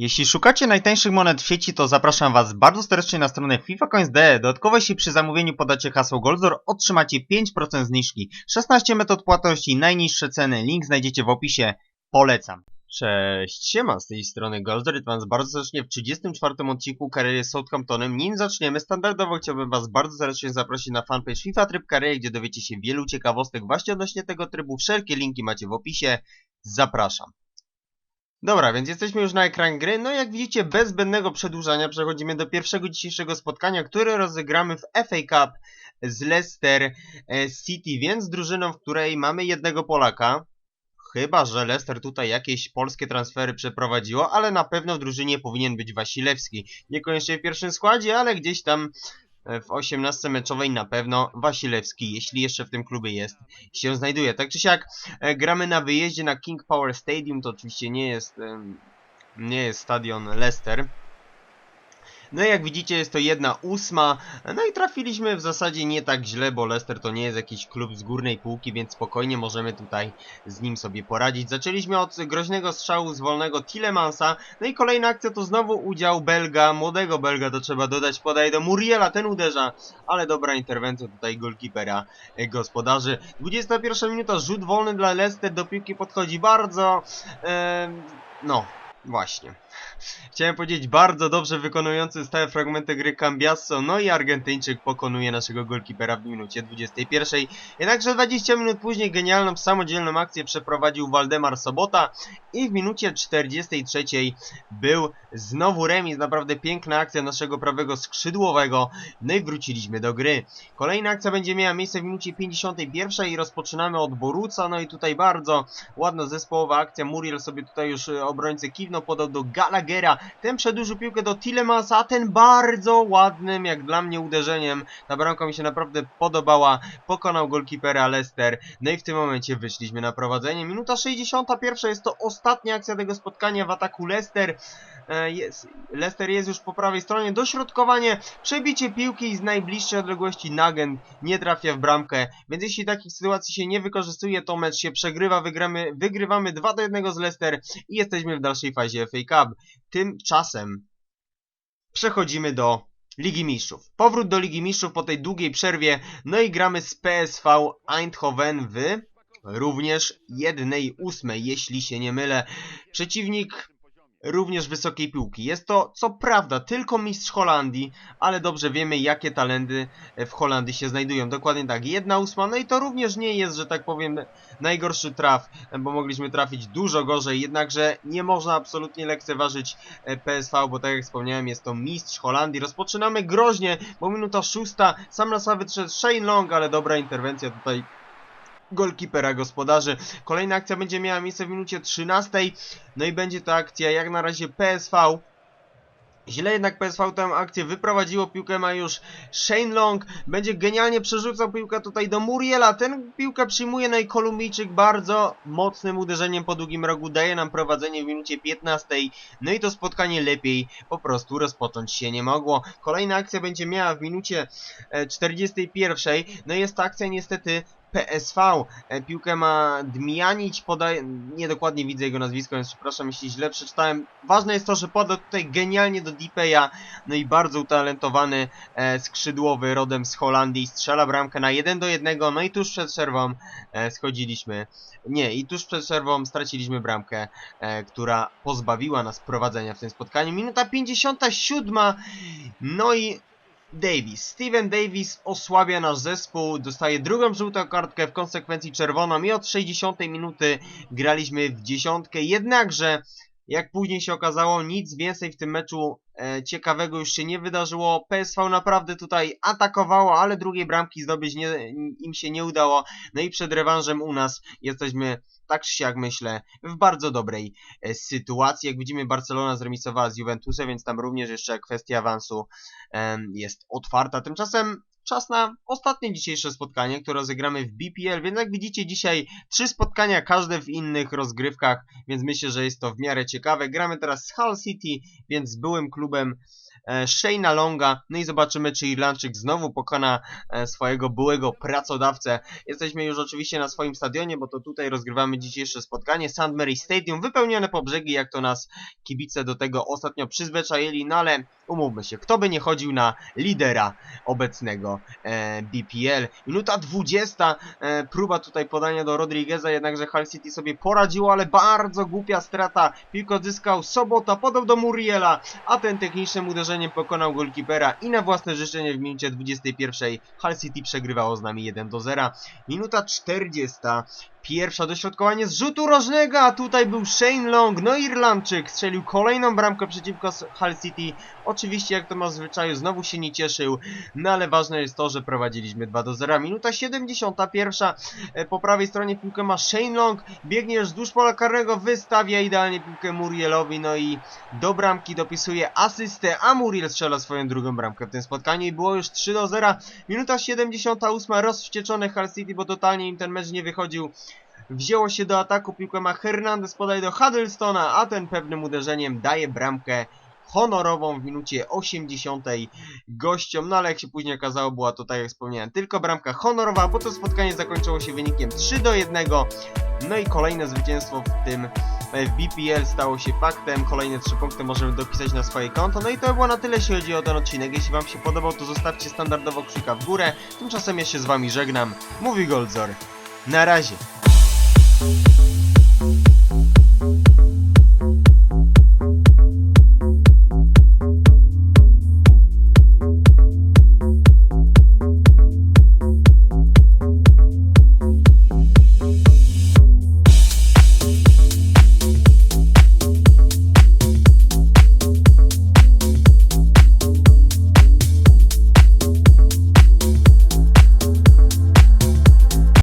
Jeśli szukacie najtańszych monet w sieci, to zapraszam Was bardzo serdecznie na stronę FIFACoins.de. Dodatkowo jeśli przy zamówieniu podacie hasło Goldzor, otrzymacie 5% zniżki. 16 metod płatności, najniższe ceny, link znajdziecie w opisie. Polecam. Cześć, siema, z tej strony Goldzor i Was bardzo serdecznie w 34 odcinku kariery z Southamptonem. Nim zaczniemy, standardowo chciałbym Was bardzo serdecznie zaprosić na fanpage FIFA Tryb Kariery, gdzie dowiecie się wielu ciekawostek właśnie odnośnie tego trybu. Wszelkie linki macie w opisie. Zapraszam. Dobra, więc jesteśmy już na ekranie gry. No jak widzicie, bez zbędnego przedłużania przechodzimy do pierwszego dzisiejszego spotkania, które rozegramy w FA Cup z Leicester e, City, więc drużyną, w której mamy jednego Polaka. Chyba, że Leicester tutaj jakieś polskie transfery przeprowadziło, ale na pewno w drużynie powinien być Wasilewski. Niekoniecznie w pierwszym składzie, ale gdzieś tam w 18 meczowej na pewno Wasilewski, jeśli jeszcze w tym klubie jest, się znajduje. Tak czy siak e, gramy na wyjeździe na King Power Stadium, to oczywiście nie jest, nie jest stadion Leicester. No i jak widzicie jest to jedna ósma, no i trafiliśmy w zasadzie nie tak źle, bo Leicester to nie jest jakiś klub z górnej półki, więc spokojnie możemy tutaj z nim sobie poradzić. Zaczęliśmy od groźnego strzału z wolnego Tillemansa, no i kolejna akcja to znowu udział Belga, młodego Belga to trzeba dodać, podaje do Muriela, ten uderza, ale dobra interwencja tutaj golkipera e, gospodarzy. 21 minuta, rzut wolny dla Leicester, do piłki podchodzi bardzo, em, no właśnie. Chciałem powiedzieć bardzo dobrze wykonujący stałe fragmenty gry Cambiasso, no i Argentyńczyk pokonuje naszego golkipera w minucie 21. Jednakże 20 minut później genialną samodzielną akcję przeprowadził Waldemar Sobota i w minucie 43 był znowu remis, naprawdę piękna akcja naszego prawego skrzydłowego, no i wróciliśmy do gry. Kolejna akcja będzie miała miejsce w minucie 51 i rozpoczynamy od Boruca, no i tutaj bardzo ładna zespołowa akcja, Muriel sobie tutaj już e, obrońcę kiwnął, podał do Gallaghera, ten przedłużył piłkę do Tillemans, a ten bardzo ładnym, jak dla mnie uderzeniem, ta bramka mi się naprawdę podobała, pokonał golkipera Leicester, no i w tym momencie wyszliśmy na prowadzenie. Minuta 61 jest to ostatnia akcja tego spotkania w ataku Leicester, E, jest, Leicester jest już po prawej stronie, dośrodkowanie, przebicie piłki z najbliższej odległości Nagent nie trafia w bramkę, więc jeśli takich sytuacji się nie wykorzystuje, to mecz się przegrywa, wygramy, wygrywamy 2 do 1 z Leicester i jesteśmy w dalszej fazie FA Cup. Tymczasem przechodzimy do Ligi Mistrzów. Powrót do Ligi Mistrzów po tej długiej przerwie, no i gramy z PSV Eindhoven w również jednej ósmej, jeśli się nie mylę. Przeciwnik również wysokiej piłki. Jest to, co prawda, tylko mistrz Holandii, ale dobrze wiemy, jakie talenty w Holandii się znajdują. Dokładnie tak, jedna ósma, no i to również nie jest, że tak powiem, najgorszy traf, bo mogliśmy trafić dużo gorzej, jednakże nie można absolutnie lekceważyć e, PSV, bo tak jak wspomniałem, jest to mistrz Holandii. Rozpoczynamy groźnie, bo minuta szósta, sam na sam Shane Long, ale dobra interwencja tutaj golkipera gospodarzy. Kolejna akcja będzie miała miejsce w minucie 13. No i będzie to akcja jak na razie PSV. Źle jednak PSV tę akcję wyprowadziło, piłkę ma już Shane Long, będzie genialnie przerzucał piłkę tutaj do Muriela, ten piłkę przyjmuje, no i Kolumbijczyk bardzo mocnym uderzeniem po długim rogu daje nam prowadzenie w minucie 15, no i to spotkanie lepiej po prostu rozpocząć się nie mogło. Kolejna akcja będzie miała w minucie e, 41, no i jest to akcja niestety PSV. E, Piłkę ma Dmianić, podaje, nie dokładnie widzę jego nazwisko, więc przepraszam jeśli źle przeczytałem. Ważne jest to, że podał tutaj genialnie do Dipeya, no i bardzo utalentowany e, skrzydłowy rodem z Holandii, strzela bramkę na 1 do 1, no i tuż przed przerwą e, schodziliśmy, nie, i tuż przed przerwą straciliśmy bramkę, która pozbawiła nas prowadzenia w tym spotkaniu. Minuta 57, no i Davis. Steven Davis osłabia nasz zespół, dostaje drugą żółtą kartkę, w konsekwencji czerwoną i od 60 minuty graliśmy w dziesiątkę, jednakże jak później się okazało, nic więcej w tym meczu e, ciekawego już się nie wydarzyło. PSV naprawdę tutaj atakowało, ale drugiej bramki zdobyć nie, im się nie udało. No i przed rewanżem u nas jesteśmy tak czy siak myślę, w bardzo dobrej e, sytuacji. Jak widzimy, Barcelona zremisowała z Juventusem, więc tam również jeszcze kwestia awansu em, jest otwarta. Tymczasem czas na ostatnie dzisiejsze spotkanie, które rozegramy w BPL, więc jak widzicie dzisiaj trzy spotkania, każde w innych rozgrywkach, więc myślę, że jest to w miarę ciekawe. Gramy teraz z Hull City, więc byłym klubem e, Shane'a Longa. No i zobaczymy, czy Irlandczyk znowu pokona e, swojego byłego pracodawcę. Jesteśmy już oczywiście na swoim stadionie, bo to tutaj rozgrywamy dzisiejsze spotkanie. St. Mary Stadium, wypełnione po brzegi, jak to nas kibice do tego ostatnio przyzwyczaili, no ale umówmy się, kto by nie chodził na lidera obecnego e, BPL. Minuta 20, e, próba tutaj podania do Rodrigueza, jednakże Hull City sobie poradziło, ale bardzo głupia strata. Piłkę odzyskał Sobota, podał do Muriela, a ten technicznym uderzeniem pokonał golkipera i na własne życzenie w minucie 21 Hull City przegrywało z nami 1 do 0. Minuta 40. Pierwsza dośrodkowanie z rzutu rożnego, a tutaj był Shane Long, no Irlandczyk, strzelił kolejną bramkę przeciwko Hull City. Oczywiście, jak to ma w zwyczaju, znowu się nie cieszył, no ale ważne jest to, że prowadziliśmy 2 do 0. Minuta 71. E, Po prawej stronie piłkę ma Shane Long, biegnie wzdłuż pola karnego, wystawia idealnie piłkę Murielowi, no i do bramki dopisuje asystę, a Muriel strzela swoją drugą bramkę w tym spotkaniu i było już 3 do 0. Minuta 78, rozwścieczone Hull City, bo totalnie im ten mecz nie wychodził. Wzięło się do ataku, piłkę ma Hernandez, podaje do Huddlestona, a ten pewnym uderzeniem daje bramkę honorową w minucie 80 gościom, no ale jak się później okazało, była to, tak jak wspomniałem, tylko bramka honorowa, bo to spotkanie zakończyło się wynikiem 3 do 1. No i kolejne zwycięstwo w tym e, w BPL stało się faktem. Kolejne 3 punkty możemy dopisać na swoje konto. No i to było na tyle, jeśli chodzi o ten odcinek. Jeśli Wam się podobał, to zostawcie standardowo kciuka w górę. Tymczasem ja się z Wami żegnam. Mówi Goldzor. Na razie. thank you